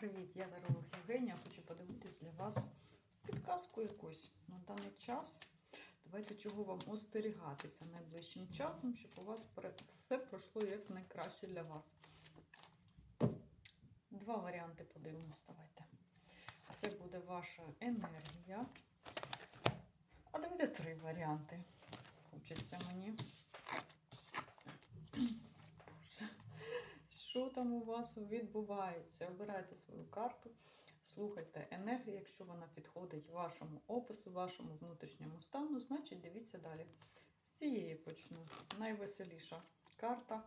Привіт, я Таролог Євгенія. Хочу подивитись для вас підказку якусь на даний час. Давайте чого вам остерігатися найближчим часом, щоб у вас все пройшло як найкраще для вас. Два варіанти подивимось. Давайте. Це буде ваша енергія. А давайте три варіанти. Хочеться мені. Що там у вас відбувається? Обирайте свою карту, слухайте енергію, якщо вона підходить вашому опису, вашому внутрішньому стану, значить дивіться далі. З цієї почну. Найвеселіша карта,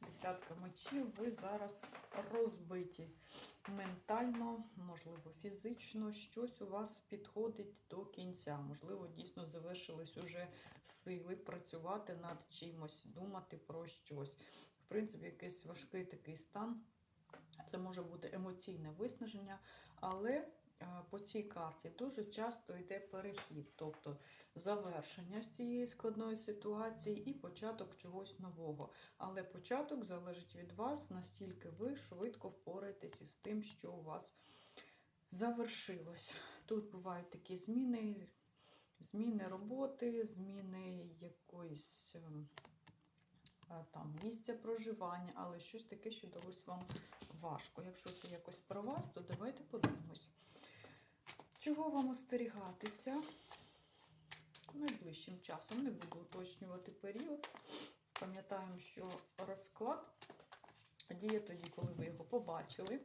десятка мечів. Ви зараз розбиті ментально, можливо, фізично. Щось у вас підходить до кінця. Можливо, дійсно завершились уже сили працювати над чимось, думати про щось принципі, якийсь важкий такий стан. Це може бути емоційне виснаження, але е, по цій карті дуже часто йде перехід, тобто завершення з цієї складної ситуації і початок чогось нового. Але початок залежить від вас, настільки ви швидко впораєтесь із тим, що у вас завершилось. Тут бувають такі зміни, зміни роботи, зміни якоїсь. Е, там місця проживання, але щось таке, що далось вам важко. Якщо це якось про вас, то давайте подивимось. Чого вам остерігатися найближчим часом? Не буду уточнювати період. Пам'ятаємо, що розклад діє тоді, коли ви його побачили.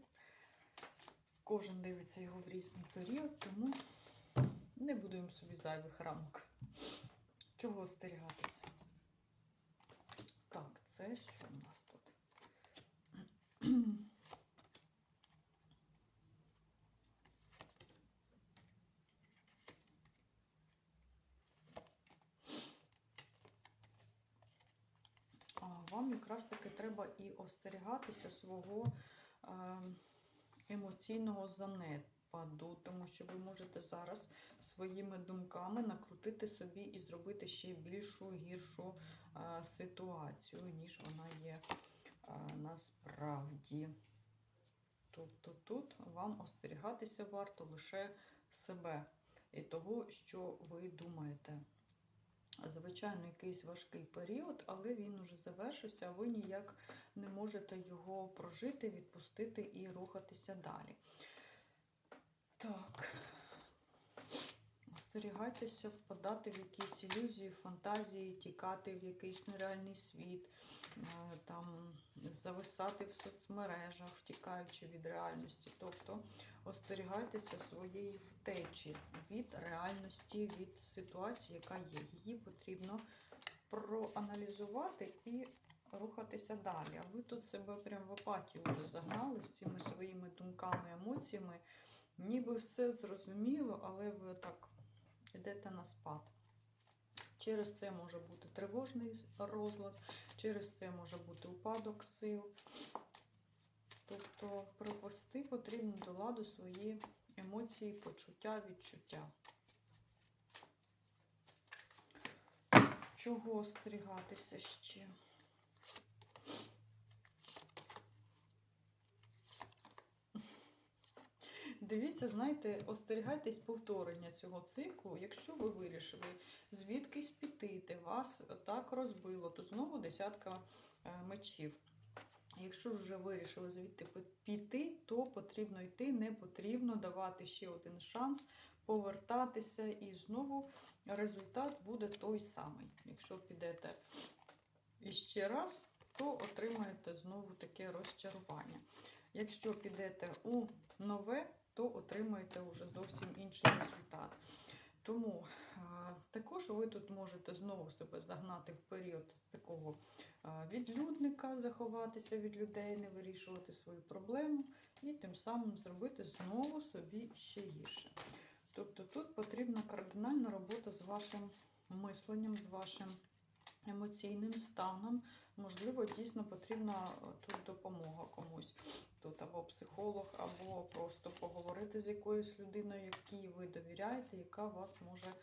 Кожен дивиться його в різний період, тому не будуємо собі зайвих рамок. Чого остерігатися? Це що у нас тут? А, Вам якраз таки треба і остерігатися свого е, емоційного занепаду, тому що ви можете зараз своїми думками накрутити собі і зробити ще більшу гіршу е, ситуацію, ніж вона є е, насправді. Тобто тут вам остерігатися варто лише себе і того, що ви думаєте. Звичайно, якийсь важкий період, але він уже завершився, а ви ніяк не можете його прожити, відпустити і рухатися далі. Так. Остерігайтеся впадати в якісь ілюзії, фантазії, тікати в якийсь нереальний світ, е, там зависати в соцмережах, втікаючи від реальності. Тобто остерігайтеся своєї втечі від реальності, від ситуації, яка є. Її потрібно проаналізувати і рухатися далі. А ви тут себе прям в апатію вже загнали з цими своїми думками, емоціями. Ніби все зрозуміло, але ви так йдете на спад. Через це може бути тривожний розлад, через це може бути упадок сил. Тобто привести потрібно до ладу свої емоції, почуття, відчуття. Чого остерігатися ще? Дивіться, знаєте, остерігайтесь повторення цього циклу. Якщо ви вирішили звідкись піти, де вас так розбило, то знову десятка е, мечів. Якщо вже вирішили звідти піти, то потрібно йти, не потрібно давати ще один шанс повертатися, і знову результат буде той самий. Якщо підете іще раз, то отримаєте знову таке розчарування. Якщо підете у нове, то отримаєте вже зовсім інший результат. Тому також ви тут можете знову себе загнати в період такого відлюдника, заховатися від людей, не вирішувати свою проблему і тим самим зробити знову собі ще гірше. Тобто тут потрібна кардинальна робота з вашим мисленням, з вашим емоційним станом. Можливо, дійсно потрібна е, тут допомога комусь. Тут або психолог, або просто поговорити з якоюсь людиною, якій ви довіряєте, яка вас може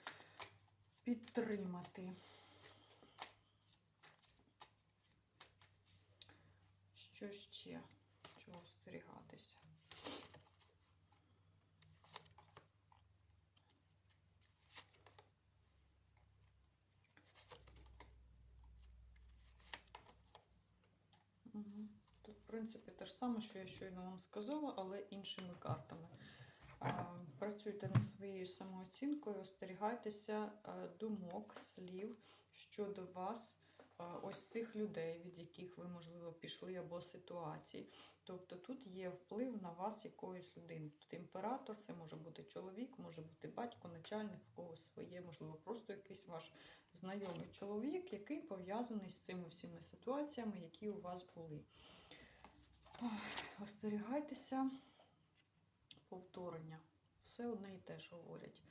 підтримати. Що ще? Чого остерігатися? Принципі, те ж саме, що я щойно вам сказала, але іншими картами. Працюйте над своєю самооцінкою, остерігайтеся е, думок, слів щодо вас, е, ось цих людей, від яких ви, можливо, пішли, або ситуацій. Тобто тут є вплив на вас якоїсь людини. Тут імператор, це може бути чоловік, може бути батько, начальник, в когось своє, можливо, просто якийсь ваш знайомий чоловік, який пов'язаний з цими всіми ситуаціями, які у вас були. Остерігайтеся повторення. Все одне і те ж говорять.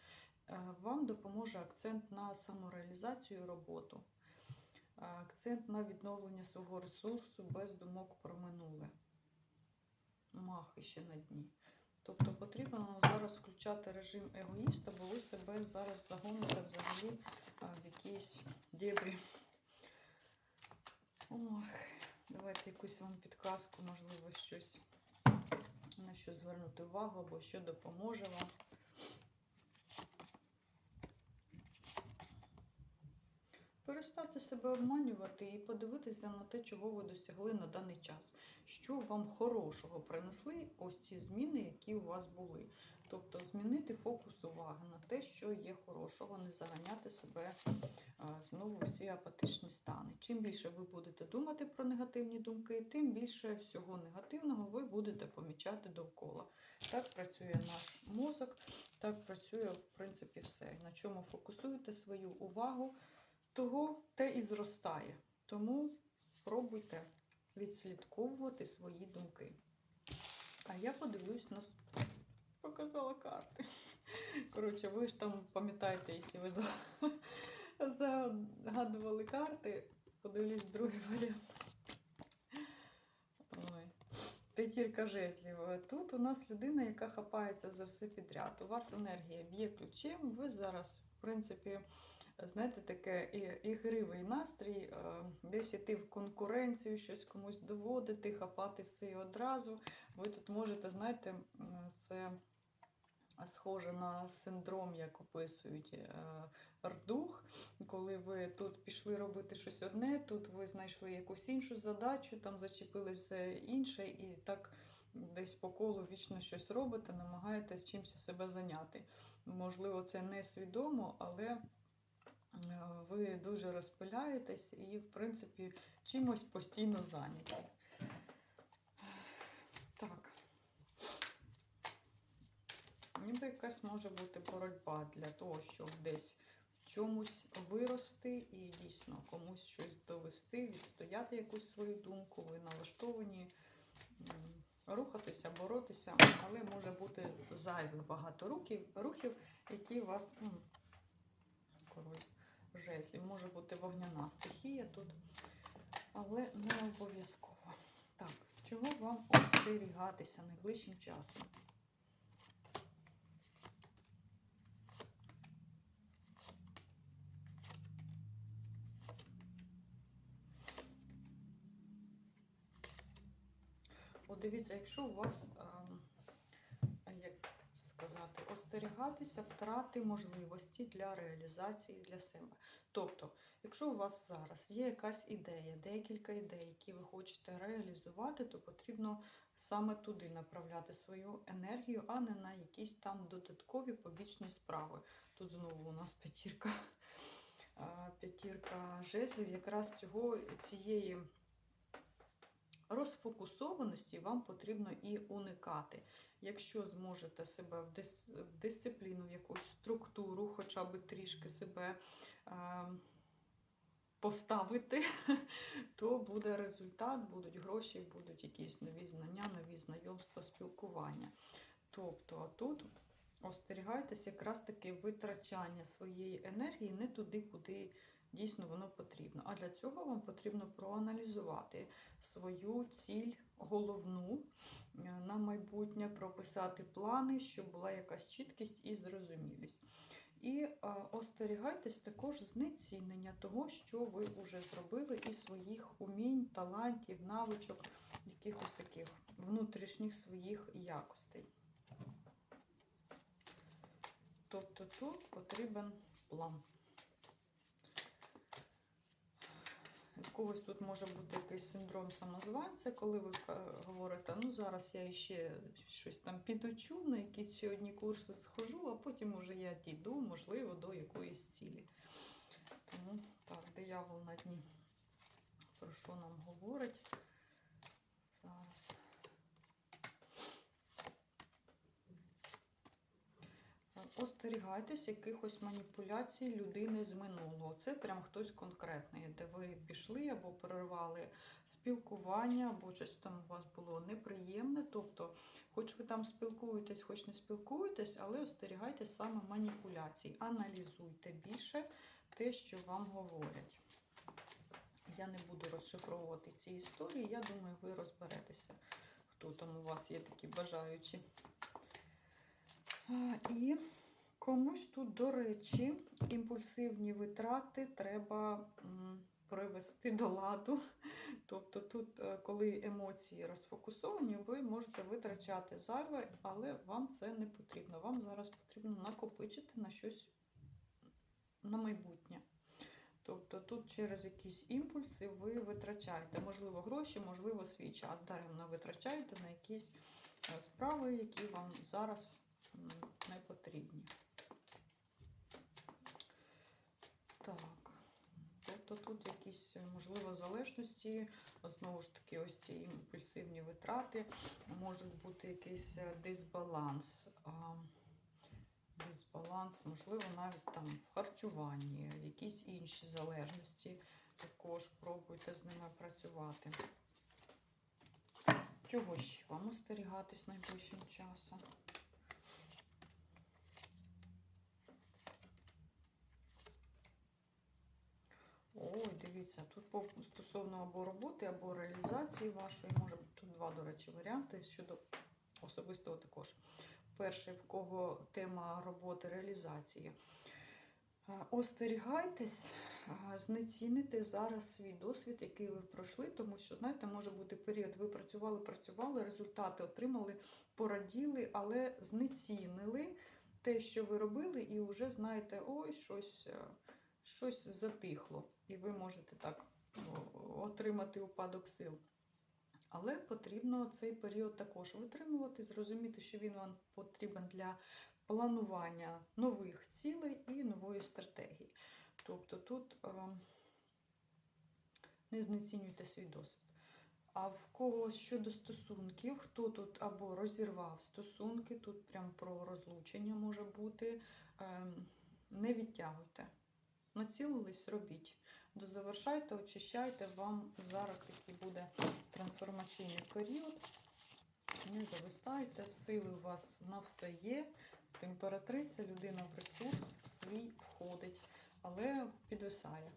Е, Вам допоможе акцент на самореалізацію і роботу, Е, акцент на відновлення свого ресурсу без думок про минуле. Махи ще на дні. Тобто потрібно зараз включати режим егоїста, бо ви себе зараз загоните взагалі е, в якісь дебрі. Ох, давайте якусь вам підказку, можливо, щось на що звернути увагу або що допоможе вам. Перестати себе обманювати і подивитися на те, чого ви досягли на даний час. Що вам хорошого принесли ось ці зміни, які у вас були. Тобто змінити фокус уваги на те, що є хорошого, не заганяти себе знову в ці апатичні стани. Чим більше ви будете думати про негативні думки, тим більше всього негативного ви будете помічати довкола. Так працює наш мозок, так працює, в принципі, все. На чому фокусуєте свою увагу, того те і зростає. Тому пробуйте відслідковувати свої думки. А я подивлюсь на показала карти. Коротше, ви ж там пам'ятаєте, які ви загадували карти. Подивлюсь другий варіант. Ой. П'ятірка жезлів. Тут у нас людина, яка хапається за все підряд. У вас енергія б'є ключем. Ви зараз, в принципі, знаєте, таке ігривий настрій, е, десь іти в конкуренцію, щось комусь доводити, хапати все і одразу. Ви тут можете, знаєте, це схоже на синдром, як описують е, рдух, коли ви тут пішли робити щось одне, тут ви знайшли якусь іншу задачу, там зачепились за інше, і так десь по колу вічно щось робите, намагаєтесь чимось себе зайняти. Можливо, це не свідомо, але ви дуже розпиляєтесь і, в принципі, чимось постійно зайняті. Так. Ніби якась може бути боротьба для того, щоб десь в чомусь вирости і дійсно комусь щось довести, відстояти якусь свою думку, ви налаштовані рухатися, боротися, але може бути зайвих багато рухів, рухів які вас жезлів. Може бути вогняна стихія тут, але не обов'язково. Так, чого вам остерігатися найближчим часом? От дивіться, якщо у вас, це сказати, остерігатися втрати можливості для реалізації для себе. Тобто, якщо у вас зараз є якась ідея, декілька ідей, які ви хочете реалізувати, то потрібно саме туди направляти свою енергію, а не на якісь там додаткові побічні справи. Тут знову у нас п'ятірка. Е, П'ятірка жезлів, якраз цього цієї розфокусованості вам потрібно і уникати. Якщо зможете себе в, дис... в дисципліну, в якусь структуру, хоча б трішки себе е... поставити, то буде результат, будуть гроші, будуть якісь нові знання, нові знайомства, спілкування. Тобто тут остерігайтесь якраз таки витрачання своєї енергії не туди, куди дійсно воно потрібно. А для цього вам потрібно проаналізувати свою ціль головну е, на майбутнє, прописати плани, щоб була якась чіткість і зрозумілість. І е, остерігайтесь також знецінення того, що ви вже зробили, і своїх умінь, талантів, навичок, якихось таких внутрішніх своїх якостей. Тобто тут потрібен план. В когось тут може бути якийсь синдром самозванця, коли ви е, говорите, ну зараз я ще щось там підучу, на якісь ще одні курси схожу, а потім уже я дійду, можливо, до якоїсь цілі. Тому так, диявол на дні. Про що нам говорить? Зараз. Остерігайтесь якихось маніпуляцій людини з минулого. Це прям хтось конкретний, де ви пішли або перервали спілкування, або щось там у вас було неприємне. Тобто, хоч ви там спілкуєтесь, хоч не спілкуєтесь, але остерігайтесь саме маніпуляцій. Аналізуйте більше те, що вам говорять. Я не буду розшифровувати ці історії. Я думаю, ви розберетеся, хто там у вас є такі бажаючі. І комусь тут, до речі, імпульсивні витрати треба привести до ладу. Тобто, тут, е, коли емоції розфокусовані, ви можете витрачати зайве, але вам це не потрібно. Вам зараз потрібно накопичити на щось на майбутнє. Тобто тут через якісь імпульси ви витрачаєте, можливо, гроші, можливо, свій час. Даремно витрачаєте на якісь е, справи, які вам зараз не потрібні. Так. Тобто тут якісь, е, можливо, залежності, знову ж таки, ось ці імпульсивні витрати, можуть бути якийсь е, дисбаланс. Дисбаланс, можливо, навіть там в харчуванні, якісь інші залежності. Також пробуйте з ними працювати. Чого ще вам остерігатись найближчим часом? Ой, дивіться, тут стосовно або роботи, або реалізації вашої, може бути тут два, до речі, варіанти щодо особистого також. Перший, в кого тема роботи реалізації. Остерігайтесь, знеціните зараз свій досвід, який ви пройшли, тому що, знаєте, може бути період, ви працювали, працювали, результати отримали, пораділи, але знецінили те, що ви робили, і вже знаєте, ой, щось, е, щось затихло. І ви можете так отримати упадок сил. Але потрібно цей період також витримувати, зрозуміти, що він вам потрібен для планування нових цілей і нової стратегії. Тобто тут е, не знецінюйте свій досвід. А в когось щодо стосунків, хто тут або розірвав стосунки, тут прям про розлучення може бути. Е, не відтягуйте. Націлились, робіть. Дозавершайте, очищайте, вам зараз такий буде трансформаційний період. Не завистайте, сили у вас на все є. Температриця, людина в ресурс в свій входить, але підвисає.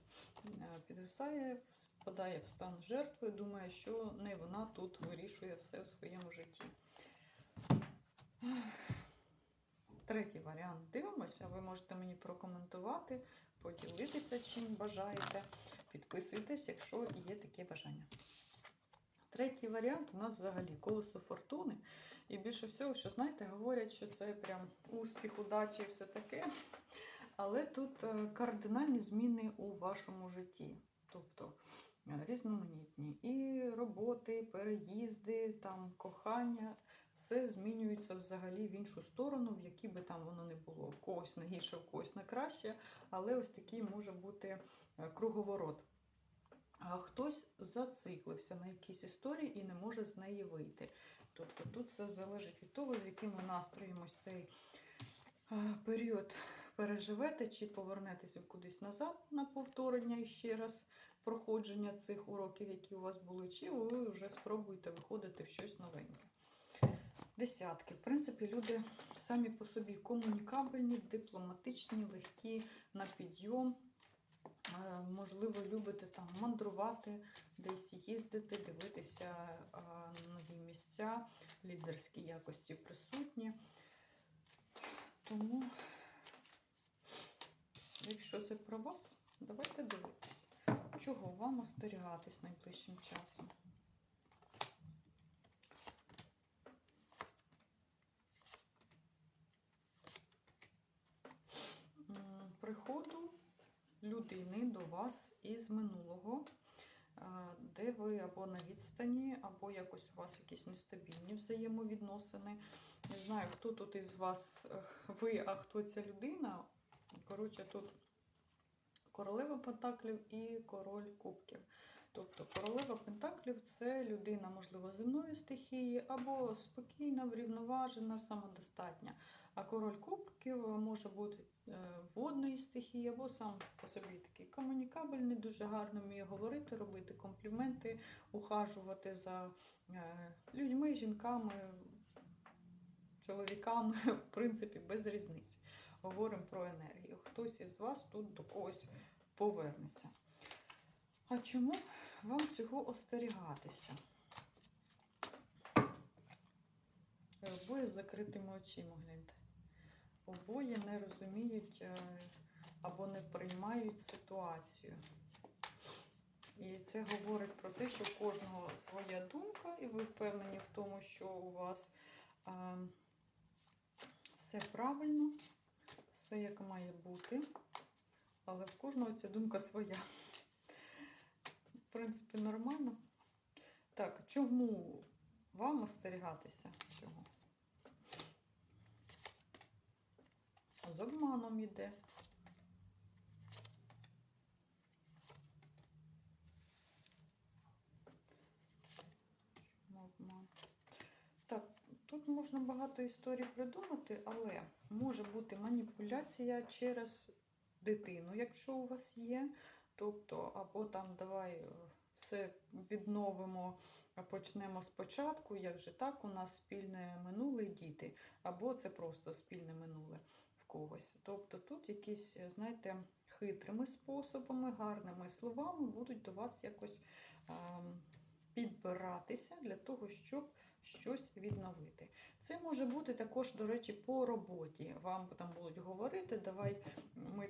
Е, Підвисає, впадає в стан жертви, думає, що не вона тут вирішує все в своєму житті. Третій варіант дивимося. Ви можете мені прокоментувати, поділитися, чим бажаєте. Підписуйтесь, якщо є таке бажання. Третій варіант у нас взагалі колесо фортуни. І більше всього, що знаєте, говорять, що це прям успіх, удача і все таке. Але тут е, кардинальні зміни у вашому житті. Тобто е, різноманітні. І роботи, переїзди, там, кохання, все змінюється взагалі в іншу сторону, в якій би там воно не було. В когось на гірше, в когось на краще. Але ось такий може бути е, круговорот. А хтось зациклився на якійсь історії і не може з неї вийти. Тобто тут все залежить від того, з яким ви цей е, період переживете, чи повернетеся кудись назад на повторення і ще раз проходження цих уроків, які у вас були, чи ви вже спробуєте виходити в щось новеньке. Десятки. В принципі, люди самі по собі комунікабельні, дипломатичні, легкі на підйом. Е, Можливо, любите там мандрувати, десь їздити, дивитися е, нові місця, лідерські якості присутні. Тому, якщо це про вас, давайте дивитися, чого вам остерігатись найближчим часом. Людини до вас із минулого. де ви або на відстані, або якось у вас якісь нестабільні взаємовідносини. Не знаю, хто тут із вас е, ви, а хто ця людина. Коротше, тут королева Пентаклів і король кубків. Тобто королева Пентаклів це людина, можливо, земної стихії, або спокійна, врівноважена, самодостатня. А король кубків може бути е, водної стихії, або сам по собі такий комунікабельний, дуже гарно вміє говорити, робити компліменти, ухажувати за е, людьми, жінками, чоловіками, в принципі, без різниці. Говоримо про енергію. Хтось із вас тут до когось повернеться. А чому вам цього остерігатися? Обоє з закритими очима, гляньте. Обоє не розуміють е, або не приймають ситуацію. І це говорить про те, що у кожного своя думка, і ви впевнені в тому, що у вас е, все правильно, все як має бути, але в кожного ця думка своя. В принципі, нормально. Так, чому вам остерігатися цього? З обманом іде. Так, тут можна багато історій придумати, але може бути маніпуляція через дитину, якщо у вас є. Тобто, або там давай е, все відновимо, почнемо спочатку, як же так, у нас спільне минуле діти, або це просто спільне минуле в когось. Тобто тут якісь, е, знаєте, хитрими способами, гарними словами будуть до вас якось підбиратися для того, щоб щось відновити. Це може бути також, до речі, по роботі. Вам там будуть говорити, давай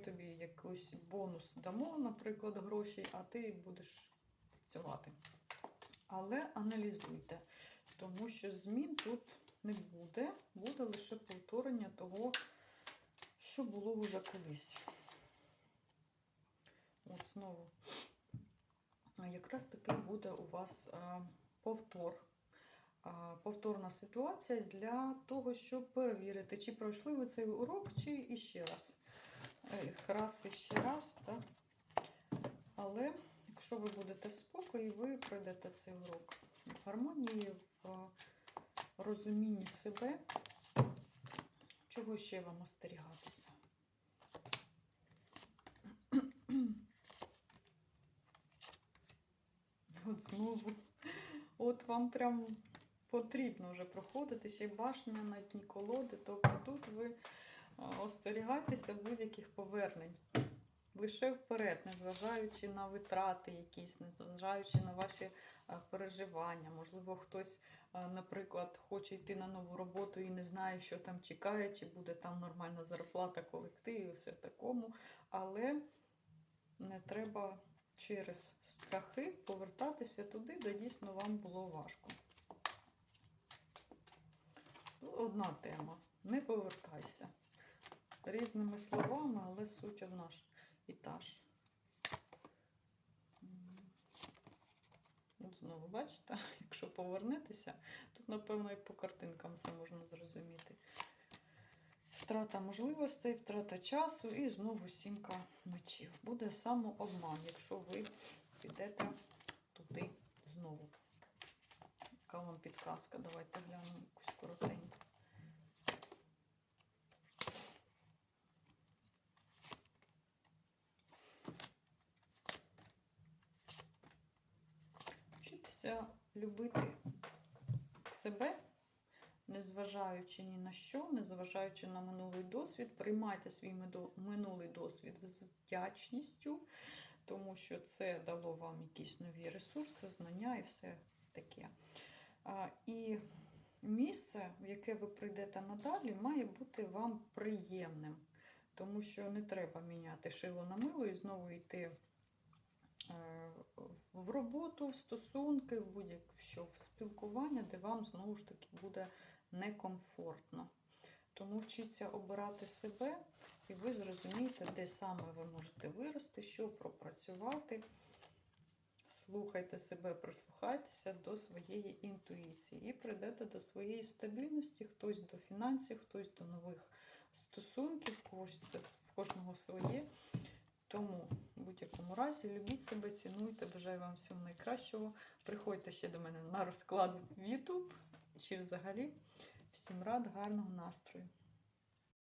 тобі якийсь бонус дамо, наприклад, гроші, а ти будеш працювати. Але аналізуйте, тому що змін тут не буде, буде лише повторення того, що було вже колись. От знову. Якраз таки буде у вас повтор. Повторна ситуація для того, щоб перевірити, чи пройшли ви цей урок, чи іще раз. Е, Раз і ще раз, так? Але якщо ви будете в спокої, ви пройдете цей урок в гармонії, в розумінні себе, чого ще вам остерігатися. От знову, от вам прям потрібно вже проходити ще й башня на дні колоди. Тобто тут ви остерігайтеся будь-яких повернень. Лише вперед, незважаючи на витрати якісь, незважаючи на ваші переживання. Можливо, хтось, наприклад, хоче йти на нову роботу і не знає, що там чекає, чи буде там нормальна зарплата, колектив і все в такому. Але не треба через страхи повертатися туди, де дійсно вам було важко. Одна тема. Не повертайся. Різними словами, але суть одна ж і та ж. От знову, бачите, якщо повернетеся, тут, напевно, і по картинкам все можна зрозуміти. Втрата можливостей, втрата часу і знову сімка мечів. Буде самообман, якщо ви підете туди знову. Яка вам підказка? Давайте глянемо якусь коротеньку. Вчитися любити себе, незважаючи ні на що, незважаючи на минулий досвід, приймайте свій минулий досвід з вдячністю, тому що це дало вам якісь нові ресурси, знання і все таке. І місце, в яке ви прийдете надалі, має бути вам приємним, тому що не треба міняти шило на мило і знову йти е, в роботу, в стосунки, в будь-що в спілкування, де вам знову ж таки буде некомфортно. Тому вчіться обирати себе, і ви зрозумієте, де саме ви можете вирости, що пропрацювати. слухайте себе, прислухайтеся до своєї інтуїції і прийдете до своєї стабільності, хтось до фінансів, хтось до нових стосунків, в кожного своє. Тому в будь-якому разі любіть себе, цінуйте, бажаю вам всього найкращого. Приходьте ще до мене на розклад в YouTube чи взагалі. Всім рад, гарного настрою!